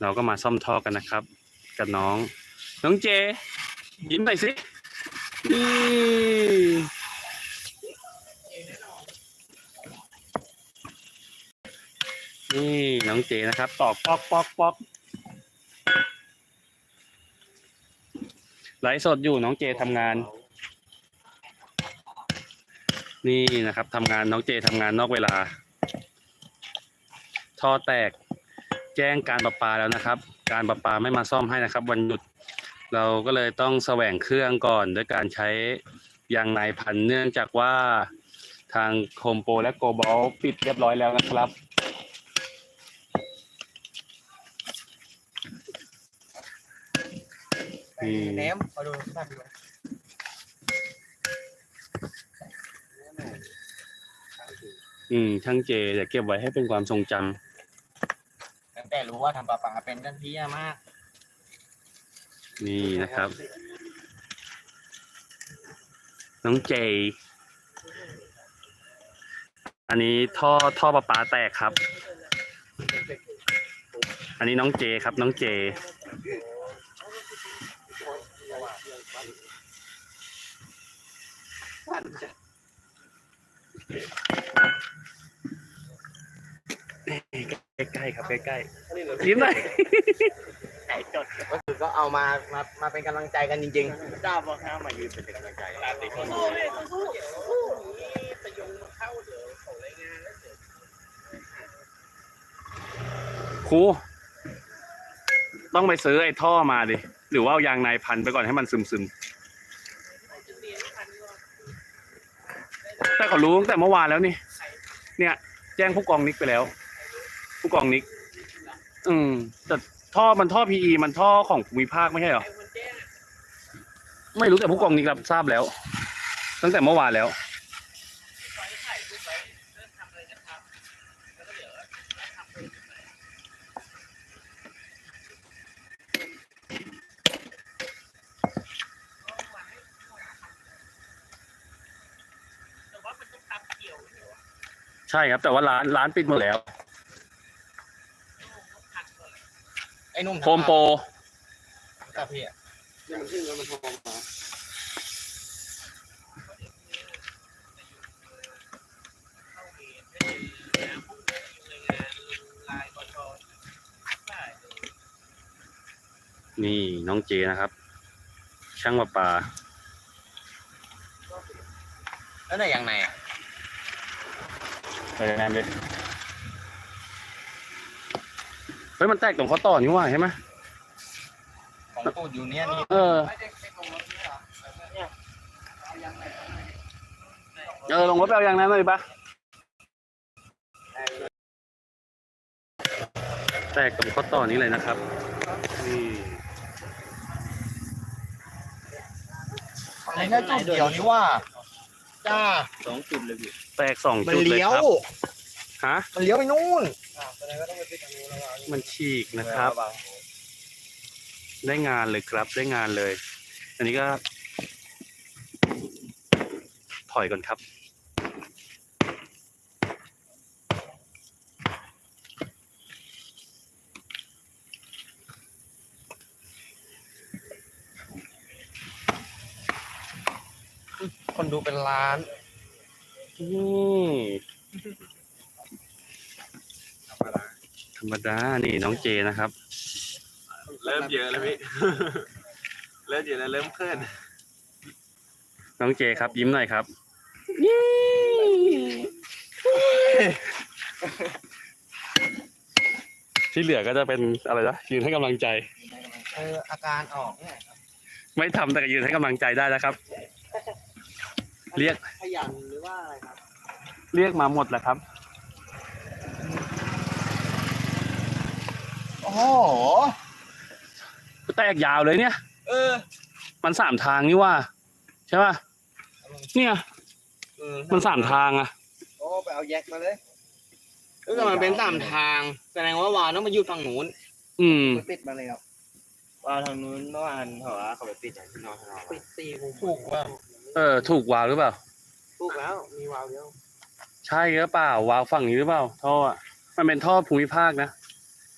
เราก็มาซ่อมท่อกันนะครับ กับน้อง น้องเจ ยิ้มหน่อยสินี่นี่น้องเจนะครับ ตอกปอกปอกปอกไลฟ์สดอยู่น้องเจทำงาน นี่นะครับทำงานน้องเจทำงานนอกเวลาท่อแตก แจ้งการประปาแล้วนะครับ การประปาไม่มาซ่อมให้นะครับ วันหยุดเราก็เลยต้องแสวงเครื่องก่อนด้วยการใช้ยางในพันเนื่องจากว่าทางโคมโปรและโกบอลปิดเรียบร้อยแล้วนะครับนี่แหนมมาดูตั้งดูอืมช่างเจเดี๋ยวเก็บไว้ให้เป็นความทรงจำตั้ง แต่รู้ว่าทำปลาปลาเป็นกันที่ยมาก นี่นะครับ น้องเจ อันนี้ท่อท่อประปาแตกครับ อันนี้น้องเจครับ น้องเจ ใกล้ๆครับใกล้ๆ ยิ้มหน่อยไก่จดก็คือก็เอามามามาเป็นกำลังใจกันจริงๆจ้าบอกนะมายืนเป็นกำลังใจตามติดคนครูต้องไปซื้อไอ้ท่อมาดิ หรือว่าเอายางในพันไปก่อนให้มันซึมซึมๆแต่เขารู้ตั้งแต่เมื่อวานแล้วนี่ เนี่ย แจ้งผู้กองนิกไปแล้ว ผู้กองนิก อืม แต่ท่อมันท่อพีอีมันท่อของภูมิภาคไม่ใช่เหรอ ไม่รู้แต่ผู้กองนิกรับทราบแล้ว ตั้งแต่เมื่อวานแล้ว ใช่ครับ แต่ว่าร้านร้านปิดหมดแล้ว ไอ้นุ่มโฮมโปรกับพี่อะนี่น้องเจนะครับ ช่างประปา แล้วไหนอย่างไหนอะ ไปแนมเลยเฮ้ยมันแตกตรงข้อต่อนี่ว่าใช่ไหมของตูดอยู่เนี่ยนี่เออ เออลงรถไปเอาอย่างนั้นเลยปะแตกตรงข้อต่อนี้เลยนะครับนี่ไอ้เนี่ยจุดเดียวนี่ว่าจ้าสองจุดเลยพี่แตกสองมันจุดเลยเลี้ยวครับ ฮะมันเลี้ยวไปนู่นมันฉีกนะครับ ได้งานเลยครับ ได้งานเลย อันนี้ก็ ถอยก่อนครับ คนดูเป็นล้านนี่ธ รรมดา นี่น้องเจนะครับ เริ่มเยอะแล้วพี่ เริ่มเยอะแล้วเริ่มเคลื่อนน้องเจครับ ยิ้มหน่อยครับที่เหลือก็จะเป็นอะไรนะยืนให้กำลังใจ เอออาการออกเนี่ยไม่ทำแต่ก็ยืนให้กำลังใจได้แล้วครับ เรียก ขยันหรือว่าอะไรครับ เรียกมาหมดแล้วครับ โอ้โหแตกยาวเลยเนี่ย เออ มันสามทางนี่ว่า ใช่ป่ะ เนี่ย เออมันสามทางอะโอ้ไปเอาแยกมาเลยก็มันเป็นสามทาง แสดงว่าวาต้องมาอยู่ฝั่งนู้นอืมปิดมาแล้ววาทางนู้นเมื่อวานเขาว่าเขาไปปิดอย่างที่นอนเราปิดตีถูกว่าเออ ถูกวาวหรือเปล่า ถูกแล้วมีวาล์วเดียวใช่หรือเปล่าวาวฝั่งนี้หรือเปล่า ท่ออะมันเป็นท่อภูมิภาคนะ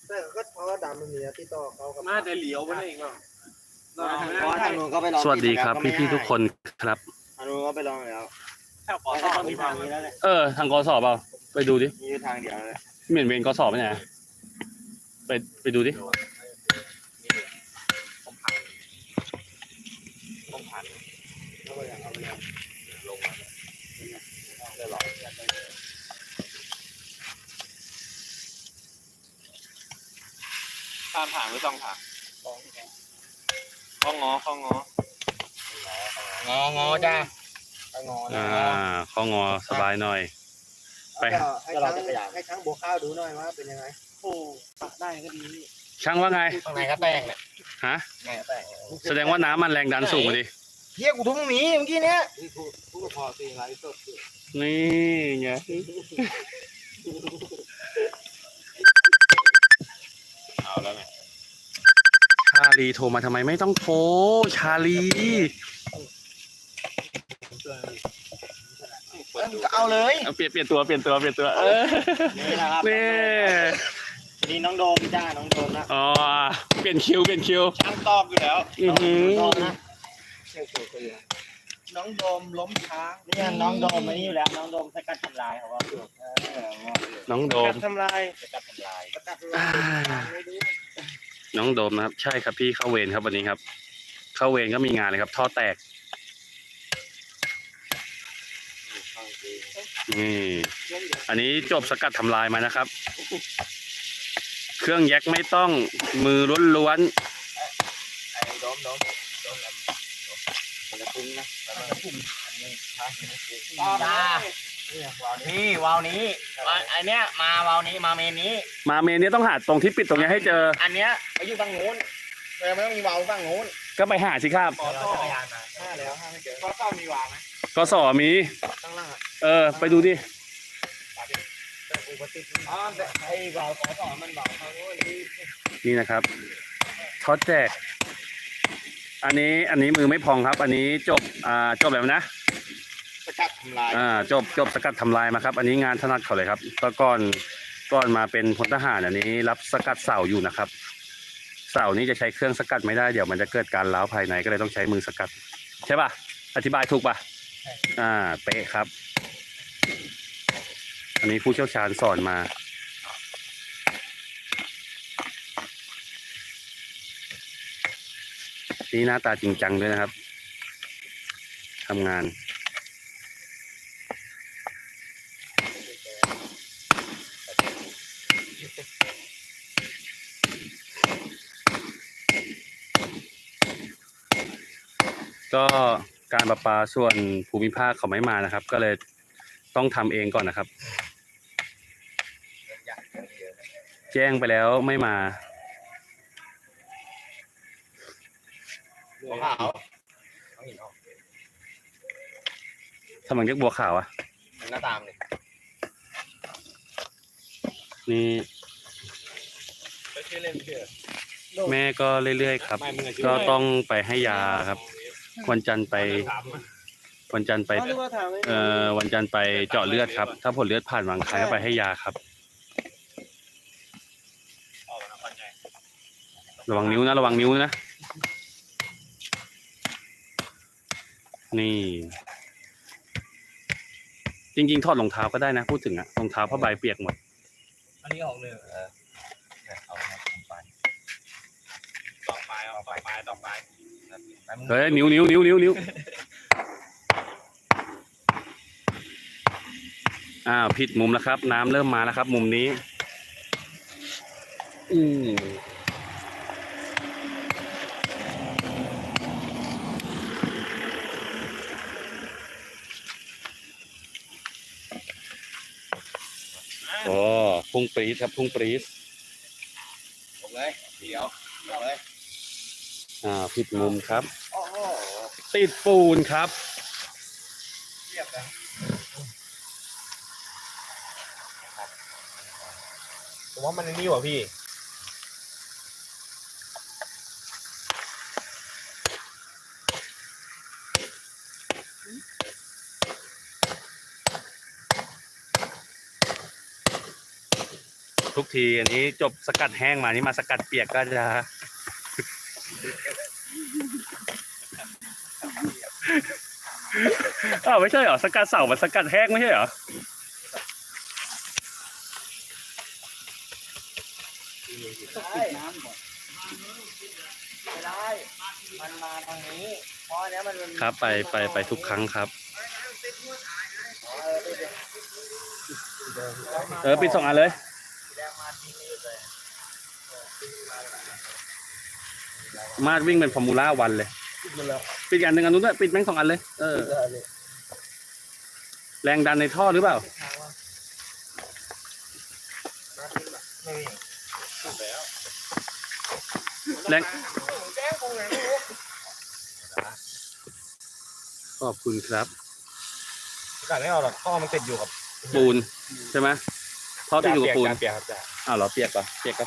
แต่แต่ก็ เพราะว่าดำมันมีติดต่อเขากับมาแต่เหลียวไปได้อีกเนาะเพราะว่าทางนู้นก็ไปลองสวัสดีครับพี่ๆทุกคนครับ ทางนู้นก็ไปลองแล้วแค่ขอก็ต้อนมีมีทาทางงนี้นี้แล้วแหละเออ ทางกสอบเปล่าไปดูดิมีอยู่ทางเดียวเลยเหม็นเวรกสอบไปไหนอะไปไปดูดิตาม ถามหรือต้องถามข้องอข้องององอจ้าไปงอนะอ่าข้องอสบายหน่อย ไปให้ช้างให้ช้างบวกข้าวดูหน่อยว่าเป็นยังไงโอ้ตัดได้ก็ดีช่างว่าไง ข้างในก็แป้งเนี่ยฮะไงก็แป้งแสดงว่าน้ำมันแรงดันสูงอะดิ เฮียกูทุ่งหมีเมื่อกี้เนี้ยนี่ผู้ผู้พอตีไลฟ์สดอยู่นี่ไง เอาแล้วไงชา ลีโทรมาทำไมไม่ต้องโทรชาลีก็เอาเลยเอาเปลี่ยนเปลี่ยนตัวเปลี่ยนตัวเปลี่ยนตัว เออนี่นะครับนี่นี่น้องโดมจ้าน้องโดมนะอ๋อเปลี่ยนคิวเปลี่ยนคิวช่างตอกอยู่แล้วอือหือโดมนะน้องโดมล้มช้างนี่น้องโดมมานี่อยู่แล้ว น้องโดมสกัดทำลายเขาว่าน้องโดมทำลายสกัดทำลายประกัดอ่าไม่ดู น้องโดมนะครับ ใช่ครับพี่เข้าเวรครับวันนี้ครับ เข้าเวรก็มีงานเลยครับ ท่อแตกนี่อันนี้จบสกัดทำลายมานะครับ เครื่องแยกไม่ต้องมือล้วนไอ้โดมโดมโดมมันจะคุ้มนะมันจะคุ้มอันนี้จ้านี่วาล์วนี้อันเนี้ยมาวาล์วนี้มาเมนนี้ๆมาเมนเนี้ต้องหาตรงที่ปิดตรงนี้ให้เจอ อันเนี้ยไปอยู่ฝั่งนู้นเลยไม่ต้องมีวาล์วฝั่งนู้นก็ไปหาสิครับขอต่อจักรยานมาห้าแล้วห้าไม่เจอข้อต้อมีวางไหมกสอมี ข้างล่างอะเออ ไปดูดิ แต่กูก็ติดอ๋อแต่ไอ้วาล์วขอต่อมันวาล์วฝั่งนู้นนี่นี่นะครับทอดแจก อันนี้อันนี้มือไม่พองครับ อันนี้จบอ่าจบแล้วนะส กัดทำลายอ่าจบจบสกัดทำลายมาครับ อันนี้งานถนัดเขาเลยครับก็ก่อนก่อนมาเป็นพลทหารอันนี้ รับสกัดเสาอยู่นะครับ เสานี้จะใช้เครื่องสกัดไม่ได้เดี๋ยวมันจะเกิดการร้าวภายในก็เลยต้องใช้มือสกัด ใช่ป่ะอธิบายถูกป่ะอ่าเป๊ะครับ อันนี้ผู้เชี่ยวชาญสอนมานี่หน้าตาจริงจังด้วยนะครับทำงาน ก็การประปาส่วนภูมิภาคเขาไม่มานะครับ ก็เลยต้องทำเองก่อนนะครับ แจ้งไปแล้วไม่มา หัวขาวเอาหินออกทำไมเรียกบัวขาวอะมันก็ตามเลยนี่ไม่ใช่เล่นเชื่อแม่ก็เรื่อยๆครับ ไม่มืออาชีพก็ต้องไปให้ยาครับ วันจันทร์ไปถามวันจันทร์ไป เขาเรียกว่าถามไม่เอ่อวันจันทร์ไปเจาะเลือดครับ ถ้าผลเลือดผ่านวางคายก็ไปให้ยาครับออกมาคนใหญ่ระวังนิ้วนะ ระวังนิ้วนะ นี่ จริงๆ ถอดรองเท้าก็ได้นะ พูดถึงอะรองเท้าผ้าใบเปียกหมด อันนี้ออกเลยเออเนี่ยเอาครับไปต่อไปเอาต่อไปต่อไปแล้วมึง เฮ้ยนิ้วนิ้วนิ้วนิ้วนิ้วอ้าวผิดมุมแล้วครับ น้ำเริ่มมาแล้วครับ มุมนี้อืมโอ้พุ่งปรี๊ดครับพุ่งปรี๊ดออกเลยเดี๋ยวออกเลย อ่าผิดมุมครับ โอ้โหติดปูนครับ เทียบนะผมว่ามันนี่ว่ะพี่ ทุกทีอันนี้จบสกัดแห้งมานี่มาสกัดเปียกก็จะ อ้าวไม่ใช่เหรอสกัดเสามันสกัดแห้งไม่ใช่เหรอได้น้ำก่อนไม่ได้ มันมาทางนี้เพราะอันเนี้ยมันมันครับ ไปไปไปทุกครั้งครับ เออเดี๋ยเออปิดสองอันเลย มาดวิ่งเป็นฟอร์มูล่าวันเลย ปิดอีกอันหนึ่งอันนู้นด้วยปิดแม่งสองอันเลย เออ แรงดันในท่อหรือเปล่าไม่มีแรงแจ้งกูไงไม่รู้ขอบคุณครับกัดไม่เอาหรอกข้อมันติดอยู่กับปูนใช่ไหมท่อติดอยู่กับปูนเปียกครับจ้าอ้าวเหรอเปียกปะเปียกก็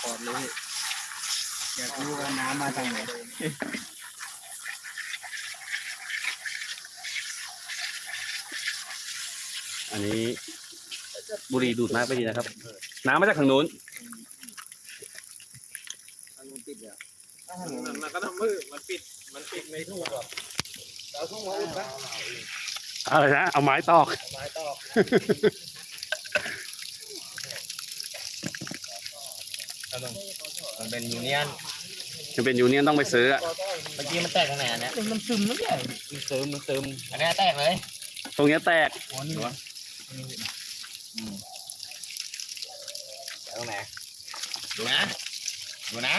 ขอดเลยอยากรู้ว่าน้ำมาทางไหน อันนี้บุหรี่ดูดมากไปดีนะครับ น้ำมาจากทางนู้นทางนู้นติดเลยมันก็ต้องมือมันปิด มันปิดไม่ถูกหรอกเราทุ่งมาอุ่นปะอะไรนะ เอาไม้ตอกไม้ตอกมันเป็นยูเนียนจะเป็นยูเนียนต้องไปซื้ออะเมื่อกี้มันแตกทางไหนอันเนี้ยมันซึมไม่ใช่มันซึมมันซึมอันเนี้ยแตกเลย ตรงเนี้ยแตก อ๋อนี่วะ ตรงไหน ดูนะ ดูนะ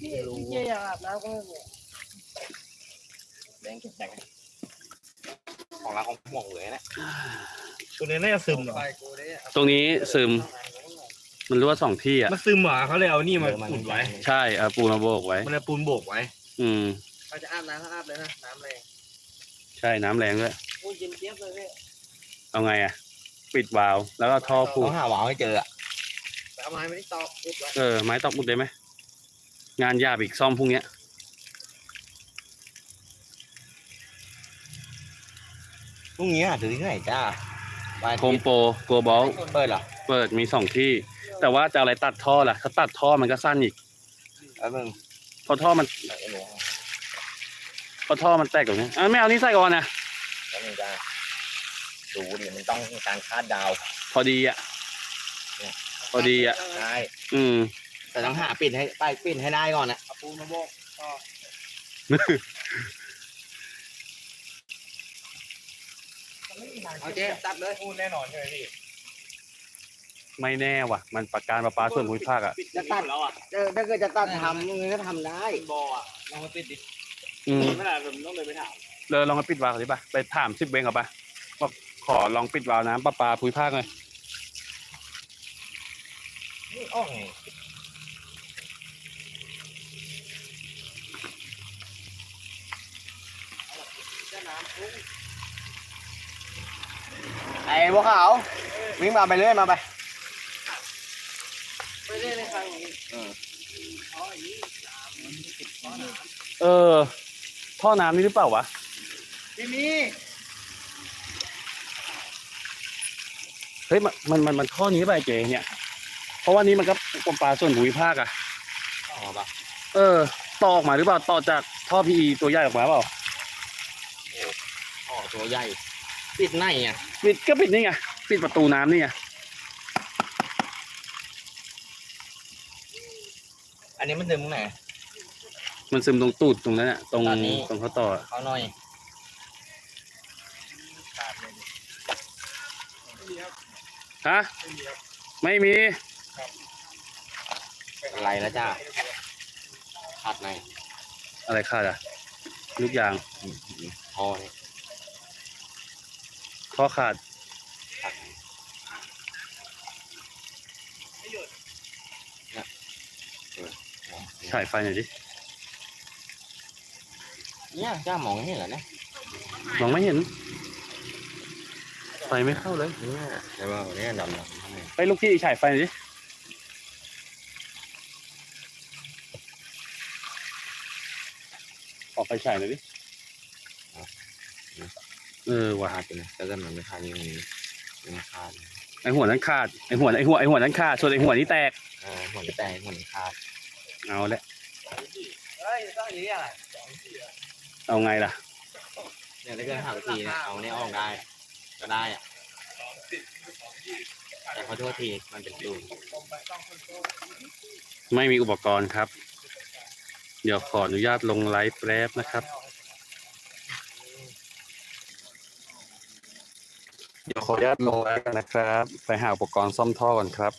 พี่เจอยากอาบน้ำก็ไม่บอกแดงแข็งของเราของห่วงเลยนะตัวนี้น่าจะซึมเหรอไปกูเนี่ยตรงนี้ซึม มันรู้ว่าสองที่อะ มันซึมเหรอเขาเลยเอานี่มาอุ่นไว้ ใช่เอาปูนมาโบกไว้ มันเลยปูนโบกไว้ อืมเขาจะอาบน้ำก็อาบเลยนะ น้ำแรง ใช่ น้ำแรงด้วยกูเย็นเจี๊ย บเลยพี่เอาไงอะ ปิดวาล์วแล้วก็ท่อผูต้กองหาวาวให้เจออะแต่เอาไม้ไม่ได้ตอกปุ๊บแล้วเออไม้ตอกอุดได้ไหมงานหยาบอีกซ่อมพรุ่งเนี้ยพรุ่งนี้หาซื้อที่ไหนจ้าวันอาโคทิมตย์โปรโกบอลเปิดเหรอเปิดมีสองที่ แต่ว่าจะอะไรตัดท่อล่ะ ถ้าตัดท่อมันก็สั้นอีกแป๊บนึงเพราะท่อมันแป๊บนึงเพราะท่อมันแตกตรงนี้อะไม่เอานี่ใส่ก่อนนะแป๊ บนึงจ้าดูดิมันต้องการคาดดาวพอดีอะ พอดีอะ ใช่อืม แต่ต้องหาปิดให้ป้ายปิดให้ได้ก่อนนะเอาปูนมาโบกก็เอาเจ๊ตัดเลยพูดแน่นอนใช่ไหมพี่ไม่แน่ว่ะ มันประการประปาส่วนภูมิภาคอะจะตัดแล้วอะเออถ้าเกิดจะตัดทำยังไงก็ทำได้บออะลองมาปิดดิอืม ไม่ได้ผมต้องเลยไปถาม เลยลองมาปิดวาล์วก่อนดิป่ะ ไปถามสิบเวงก่อนป่ะบอก ขอลองปิดวาล์วน้ำประปาภูมิภาคหน่อยนี่อ้อไงไอ้พวกเขาวิ่งมาไปเรื่อยมาไปเออท่อน้ำนี่หรือเปล่าวะพี่มี เฮ้ยมันมันมันมันท่อนี้ไปะไอ้เจเนี่ย เพราะว่านี้มันก็ประปาส่วนภูมิภาคอะอ๋อปะเออต่อออกมาหรือเปล่าต่อจากท่อพีตัวใหญ่ออกมาเปล่าอ๋อตัวใหญ่ ปิดไหนอะปิดก็ปิดนี่ไงปิดประตูน้ำนี่ไงอันนี้มันซึมตรงไหน มันซึมตรงตูดตรงนั้นอะตรงตอนนี้ ตรงข้อต่ออะเขาหน่อย ฮะไม่มีอะไรแล้วจ้าขาดในอะไรขาดอะลูกยางพอเนี่ยท่อขาดขาดในเออฉายไฟหน่อยดิเนี่ยจ้ามองไม่เห็นเหรอเนี่ยมองไม่เห็น ไฟไม่เข้าเลยเนี่ยใช่ป่ะเนี่ยดำดำทำไมไปลูกพี่ฉายไฟหน่อยดิขอไฟฉายหน่อยดิเออว่ะขาดไปเลยถ้าเกิดมันไม่ขาดอย่างนี้มันขาดไอหัวนั้นขาดไอหัวไอหัวไอหัวนั้นขาดส่วนไอหัวนี้แตกเออหัวจะแตกหัวจะขาดเอาละเฮ้ยต้องอย่างนี้อะไรเอาไงล่ะเนี่ยถ้าเกิดหักทีเนี่ยเอาเนี่ยออกได้ ก็ได้อะแต่ขอโทษทีมันเป็นตูนไม่มีอุปกรณ์ครับ เดี๋ยวขออนุญาตลงไลฟ์แป๊บนะครับ เดี๋ยวขออนุญาตลงไลฟ์กันนะครับ ไปหาอุปกรณ์ซ่อมท่อก่อนครับ